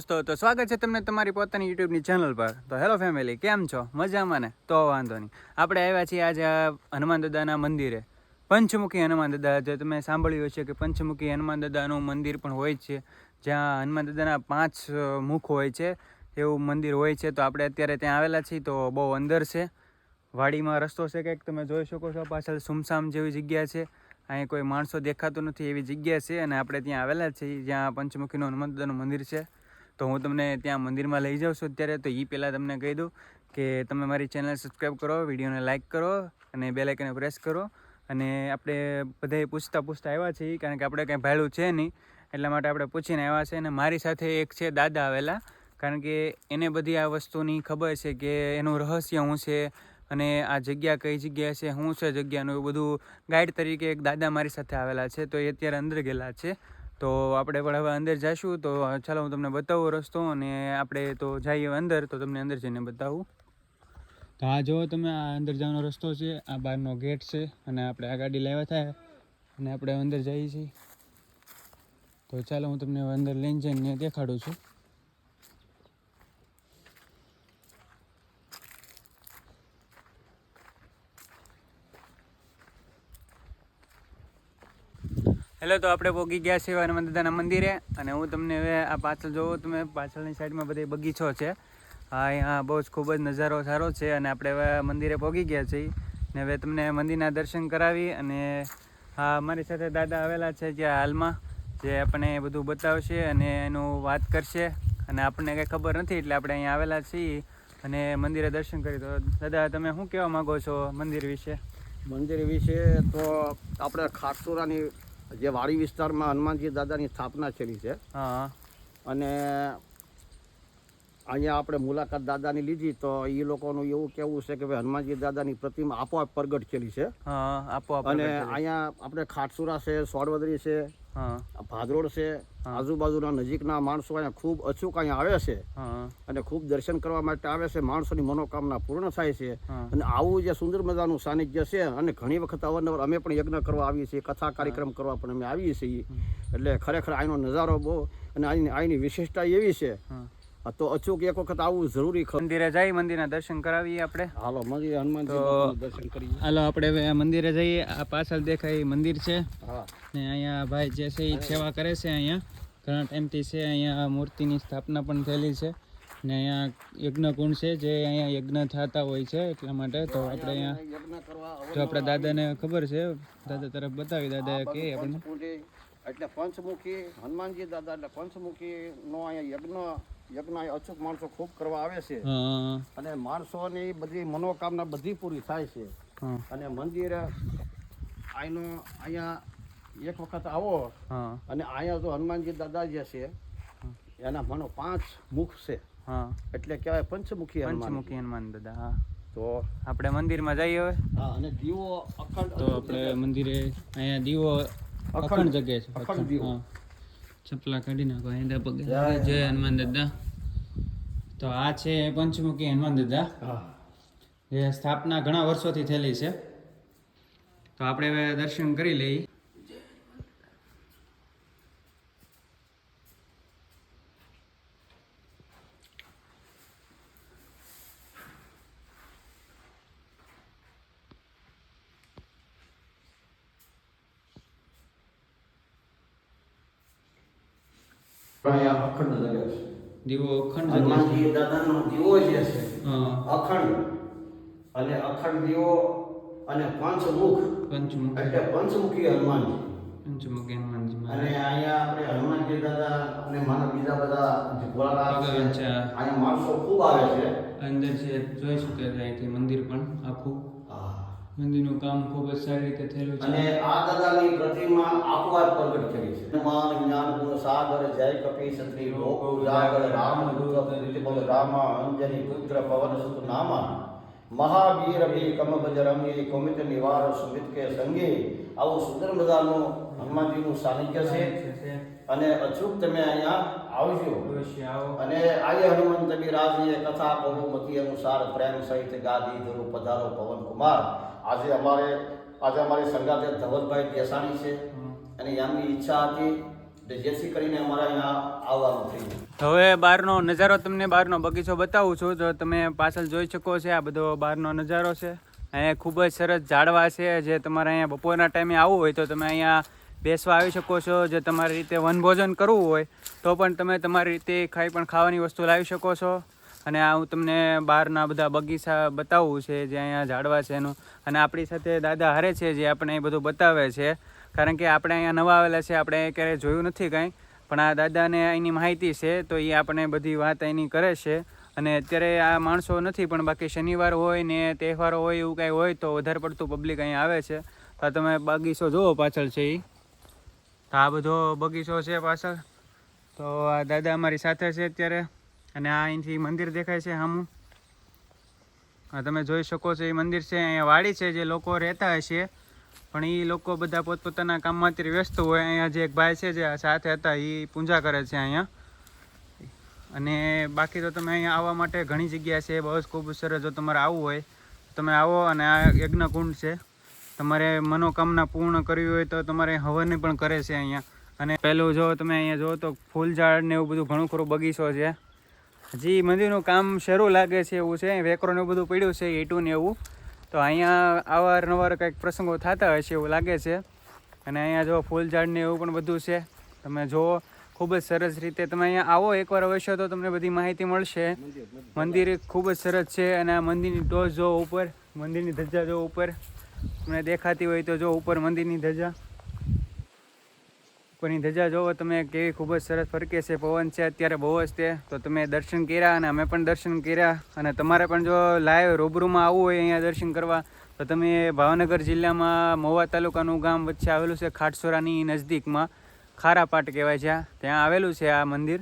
દોસ્તો તો સ્વાગત છે તમને તમારી પોતાની યુટ્યુબની ચેનલ પર. તો હેલો ફેમિલી કેમ છો? મજામાં ને? તો વાંધો નહીં. આપણે આવ્યા છીએ આજે હનુમાન દાદાના મંદિરે. પંચમુખી હનુમાન દાદા, જે તમે સાંભળ્યું હશે કે પંચમુખી હનુમાન દાદાનું મંદિર પણ હોય છે. જ્યાં હનુમાન દાદાના પાંચ મુખ હોય છે, એવું મંદિર હોય છે. તો આપણે અત્યારે ત્યાં આવેલા છીએ, તો બહુ અંદર છે. વાડીમાં રસ્તો છે કંઈક, તમે જોઈ શકો છો, પાછળ સુમસામ જેવી જગ્યા છે. અહીં કોઈ માણસો દેખાતું નથી એવી જગ્યા છે અને આપણે ત્યાં આવેલા છીએ, જ્યાં પંચમુખીનું હનુમાન દાદાનું મંદિર છે. તો હું તમને ત્યાં મંદિરમાં લઈ જાઉં છું અત્યારે, તો એ પહેલાં તમને કહી દઉં કે તમે મારી ચેનલ સબસ્ક્રાઈબ કરો, વિડીયોને લાઇક કરો અને બે લાઇકને પ્રેસ કરો. અને આપણે બધા પૂછતા પૂછતા આવ્યા છીએ, કારણ કે આપણે કાંઈ ભાડું છે નહીં, એટલા માટે આપણે પૂછીને આવ્યા છે અને મારી સાથે એક છે દાદા આવેલા, કારણ કે એને બધી આ વસ્તુની ખબર છે કે એનું રહસ્ય શું છે અને આ જગ્યા કઈ જગ્યા છે, શું છે જગ્યાનું, એવું બધું ગાઈડ તરીકે એક દાદા મારી સાથે આવેલા છે. તો એ અત્યારે અંદર ગયેલા છે. તો આપણે પણ હવે અંદર જઈશું તો ચાલો હું તમને બતાવું રસ્તો અને આપણે તો જઈએ અંદર, તો તમને અંદર જઈને બતાવું. તો આ જો તમે, આ અંદર જવાનો રસ્તો છે, આ બહારનો ગેટ છે અને આપણે આ ગાડી લાવ્યા થાય અને આપણે અંદર જઈએ છીએ. તો ચાલો હું તમને અંદર લઈને જઈને દેખાડું છું. હેલો, તો આપણે પોગી ગયા છીએ હનુમાનદાદાના મંદિરે અને હું તમને હવે આ પાછળ જોવો તમે પાછળની સાઈડમાં બધી બગીચો છે. હા, અહીંયા બહુ જ ખૂબ જ નજારો સારો છે અને આપણે હવે મંદિરે પહોંચી ગયા છીએ. ને હવે તમને મંદિરના દર્શન કરાવી અને હા, મારી સાથે દાદા આવેલા છે જે હાલમાં, જે આપણને બધું બતાવશે અને એનું વાત કરશે. અને આપણને કંઈ ખબર નથી, એટલે આપણે અહીંયા આવેલા છીએ અને મંદિરે દર્શન કરી. તો દાદા, તમે શું કહેવા માગો છો મંદિર વિશે? મંદિર વિશે તો આપણે ખાટસુરાની જે વાડી વિસ્તારમાં હનુમાનજી દાદાની સ્થાપના થયેલી છે. અને અહીંયા આપણે મુલાકાત દાદાની લીધી તો એ લોકોનું એવું કેવું છે કે ભાઈ હનુમાનજી દાદાની પ્રતિમા આપોઆપ પ્રગટ થયેલી છે. અને અહીંયા આપણે ખાટસુરા છે સોડવદરી છે ભાદરોડ છે આજુબાજુના નજીકના માણસો અહીંયા ખૂબ અચૂક અહીંયા આવે છે અને ખૂબ દર્શન કરવા માટે આવે છે. માણસોની મનોકામના પૂર્ણ થાય છે. અને આવું જે સુંદર મજાનું સાનિધ્ય છે અને ઘણી વખત અવારનવાર અમે પણ યજ્ઞ કરવા આવીએ છીએ કથા કાર્યક્રમ કરવા પણ અમે આવીએ છીએ. એટલે ખરેખર આનો નજારો બહુ અને આની આની વિશેષતા એવી છે તો અચૂક એક વખત આવવું જરૂરી મંદિરે જઈ મંદિરના દર્શન કરાવીએ આપણે. હાલો મંદિર હનુમાનજી દર્શન કરીએ. હાલો આપણે હવે મંદિરે જઈએ. આ પાછળ દેખાય મંદિર છે. ને અહીંયા ભાઈ જે છે એ સેવા કરે છે અહીંયા. ઘણા ટાઈમથી છે અહીંયા મૂર્તિની સ્થાપના પણ થયેલી છે. ને અહીંયા યજ્ઞ કુંડ છે જે અહીંયા યજ્ઞ થતા હોય છે એટલા માટે. તો આપણે અહીંયા જો આપણા દાદાને ખબર છે દાદા તરફ બતાવી દાદા કે આપણને. એટલે પંચમુખી હનુમાનજી દાદા એટલે પંચમુખી નો અહીંયા યજ્ઞ યજ્ઞ અચૂક માણસો ખૂબ કરવા આવે છે. અને માણસોની બધી મનોકામના બધી પૂરી થાય છે. અને મંદિર આઈનો અહીંયા એક વખત આવો અને અહીંયા જો હનુમાનજી દાદા જે છે એના મનો પાંચ મુખ છે. હા. એટલે કહેવાય પંચમુખી પંચમુખી હનુમાન દાદા તો આપણે મંદિરમાં જઈએ હવે? હા અને દીવો અખંડ તો આપણે મંદિરે અહીંયા દીવો અખંડ. અખંડ જગ્યાએ છે અખંડ દીવો. ચપલા કાઢી નાખો અહીંયા પગે. જય જય હનુમાન દાદા. તો આ છે પંચમુખી હનુમાન દાદા. એ સ્થાપના ઘણા વર્ષોથી થયેલી છે. તો આપણે હવે દર્શન કરી લઈએ. અખંડ જગ્યા છે. દીવો અખંડ હનુમાનજી દાદાનો દીવો જે છે અખંડ. અને અખંડ દીવો અને પંચમુખ. પંચમુખી. એટલે પંચમુખી હનુમાનજી પંચમુખી હનુમાનજી અને અહીંયા આપણે હનુમાનજી દાદા અને મારા બીજા બધા જે છે છે. અહીંયા માણસો ખૂબ આવે છે. અંદર છે જોઈ શકે છે અહીંથી મંદિર પણ આખું. મંદિરનું કામ ખૂબ જ સારી રીતે થયેલું અને આ દાદાની પ્રતિમા આપોઆપ પ્રગટ કરી છે. હનુમાન જ્ઞાન ગુણ સાગર જય કપી સત્રી લોક ઉજાગર રામ દૂત પ્રતિબલ રામા અંજની પુત્ર પવન સુત નામા મહાવીર બી કમ બજરંગી કુમિત નિવાર સુમિત કે સંગી. આવું સુંદર મજાનું હનુમાનજીનું સાનિધ્ય છે. અને અચૂક તમે અહીંયા આવજો. અને આજે હનુમંત બિરાજીએ કથા બહુમતી અનુસાર પ્રેમ સહિત ગાદી ધરો પધારો પવન કુમાર આજે અમારે, આજે અમારી સંગાતે ધવલભાઈ દેસાણી છે. અને એમની ઈચ્છા હતી હવે બહારનો નજારો તમને બહારનો બગીચો બતાવું છું. તો તમે પાછળ જોઈ શકો છો, આ બધો બહારનો નજારો છે. અહીંયા ખૂબ જ સરસ ઝાડવા છે. જે તમારે અહીંયા બપોરના ટાઈમે આવવું હોય તો તમે અહીંયા બેસવા આવી શકો છો. જે તમારી રીતે વનભોજન કરવું હોય તો પણ તમે તમારી રીતે ખાઈ પણ ખાવાની વસ્તુ લાવી શકો છો. અને આ હું તમને બહારના બધા બગીચા બતાવવું છે, જે અહીંયા ઝાડવા છે એનું. અને આપણી સાથે દાદા હારે છે, જે આપણે એ બધું બતાવે છે. કારણ કે આપણે અહીંયા નવા આવેલા છે, આપણે ક્યારેય જોયું નથી કાંઈ. પણ આ દાદાને એની માહિતી છે, તો એ આપણે બધી વાત એની કરે છે. અને અત્યારે આ માણસો નથી, પણ બાકી શનિવાર હોય ને તહેવારો હોય, એવું કાંઈ હોય તો વધારે પડતું પબ્લિક અહીંયા આવે છે. તો તમે બગીચો જુઓ પાછળ છે એ તો આ બધો બગીચો છે પાછળ. તો આ દાદા અમારી સાથે છે અત્યારે. અને આ અહીંથી મંદિર દેખાય છે સામું તમે જોઈ શકો છો, એ મંદિર છે, અહીંયા વાડી છે જે લોકો રહેતા હશે. પણ એ લોકો બધા પોતપોતાના કામમાં અત્યારે વ્યસ્ત હોય. અહીંયા જે એક ભાઈ છે જે સાથે હતા એ પૂજા કરે છે અહીંયા. અને બાકી તો તમે અહીંયા આવવા માટે ઘણી જગ્યા છે જ ખૂબ સરસ જો તમારે આવવું હોય તમે આવો અને આ યજ્ઞ કુંડ છે. તમારે મનોકામના પૂર્ણ કરવી હોય તો તમારે હવન પણ કરે છે અહીંયા. અને પહેલું જો તમે અહીંયા જો તો ફૂલ ઝાડ ને એવું બધું ઘણું ખરું બગીચો છે. હજી મંદિરનું કામ શરૂ લાગે છે એવું છે. વેકરો ને એવું બધું પડ્યું છે, ઈટું ને એવું. તો અહીંયા અવારનવાર કંઈક પ્રસંગો થતા હશે એવું લાગે છે. અને અહીંયા જો ફૂલ ઝાડ ને એવું પણ બધું છે. તમે જુઓ ખૂબ જ સરસ રીતે તમે અહીંયા આવો એકવાર અવશ્ય તો તમને બધી માહિતી મળશે. મંદિર ખૂબ જ સરસ છે અને આ મંદિરની ટોચ જો ઉપર, મંદિરની ધજા જો ઉપર, તમને દેખાતી હોય તો જો ઉપર મંદિરની ધજા. ઉપરની ધજા જોવો, તમે કેવી ખૂબ જ સરસ ફરકે છે, પવન છે, અત્યારે બહુ જ તે. તો તમે દર્શન કર્યા અને અમે પણ દર્શન કર્યા. અને તમારે પણ જો લાઈવ રૂબરૂમાં આવવું હોય અહીંયા દર્શન કરવા, તો તમે ભાવનગર જિલ્લામાં મહુવા તાલુકાનું ગામ વચ્ચે આવેલું છે, ખાટસોરાની નજદીકમાં. ખારાપાટ કહેવાય છે ત્યાં આવેલું છે આ મંદિર.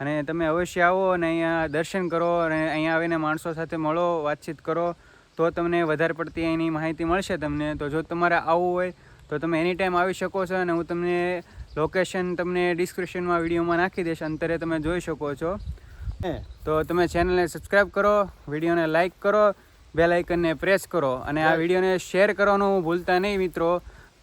અને તમે અવશ્ય આવો અને અહીંયા દર્શન કરો અને અહીંયા આવીને માણસો સાથે મળો, વાતચીત કરો. તો તમને વધારે પડતી એની માહિતી મળશે તમને. તો જો તમારે આવવું હોય, તો તમે એની ટાઈમ આવી શકો છો અને હું તમને લોકેશન તમને ડિસ્ક્રિપ્શનમાં વિડીયોમાં નાખી દેશે અંતરે તમે જોઈ શકો છો. તો તમે ચેનલને સબસ્ક્રાઈબ કરો વિડીયોને લાઇક કરો બેલ આઇકનને પ્રેસ કરો અને આ વિડીયોને શેર કરવાનું ભૂલતા નહીં મિત્રો.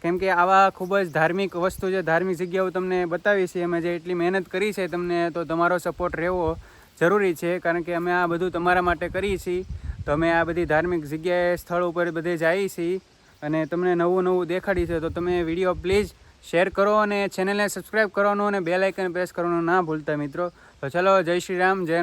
કેમ કે આવા ખૂબ જ ધાર્મિક વસ્તુ છે ધાર્મિક જગ્યાઓ તમને બતાવી છે અમે જે એટલી મહેનત કરી છે તમને તો તમારો સપોર્ટ રહેવો જરૂરી છે કારણ કે અમે આ બધું તમારા માટે કરીએ છીએ તો અમે આ બધી ધાર્મિક જગ્યાએ સ્થળ ઉપર બધે જઈએ છીએ અને તમને નવું નવું દેખાડી છે તો તમે વીડિયો પ્લીઝ શેર કરો અને ચેનલને સબસ્ક્રાઈબ કરવાનું અને બે લાઇકન પ્રેસ કરવાનું ના ભૂલતા મિત્રો. તો ચલો જય શ્રી રામ, જય